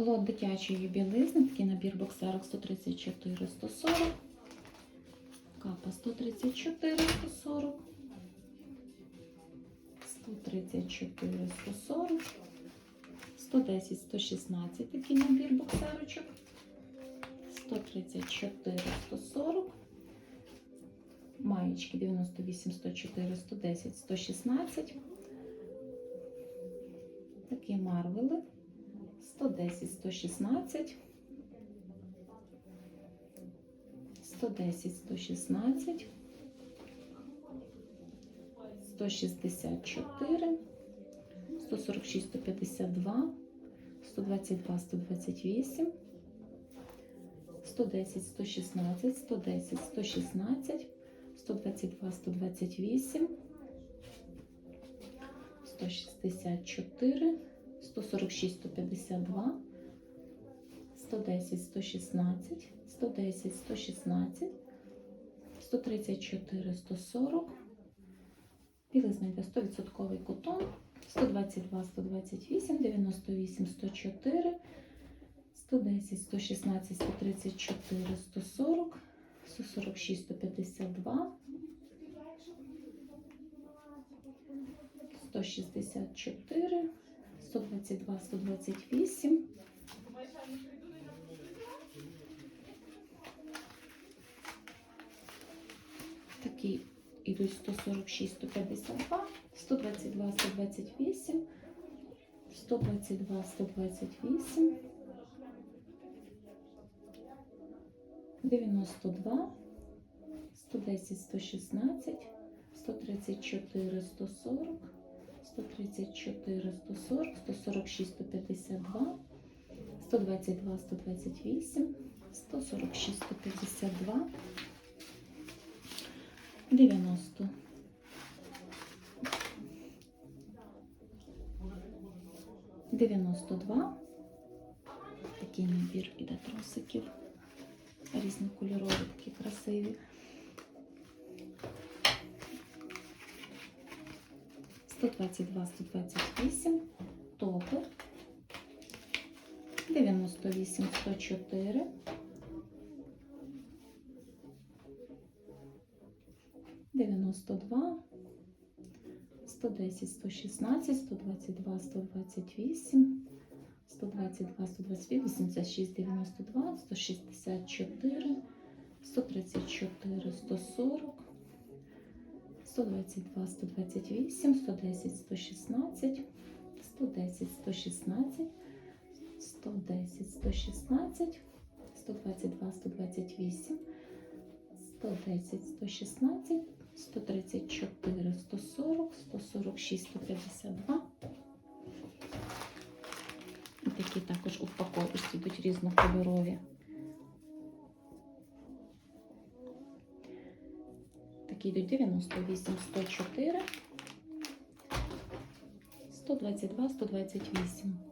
Лот дитячої білизни, такий набір боксерок 134 140. Капа 134 140. 134 140. 110 116 такий набір боксерочок. 134 140. Маєчки 98 104 110 116. Такі марвели 110 116. 110 116. 164. 146 152. 122 128. 110 116, 110 116, 122 128, 164, 146 152, 110 116, 110 116, 134 140, білизна йде 100% котон, 122 128, 98 104, 110, 116, 134, 140, 146, 152, 164, 122, 128, Такі йдуть 146, 152, 122, 128, 122, 128, 92, 110, 116, 134, 140, 134, 140, 146, 152, 122, 128, 146, 152, 90. Дев'яносто два. Такий набір іде тросиків. Різнокольорові, такі красиві. Сто двадцять два, сто двадцять вісім. Топи. Дев'яносто вісім, сто чотири. 92, 110, 116, 122, 128, 122, 128, 86, 92, 164, 134, 140, 122, 128, 110, 116, 110, 116, 110, 116, 122, 128, 110, 116, 134, 140, 146, 152. І такі також упаковочки йдуть різнокольорові. Такі йдуть 98, 104, 122, 128.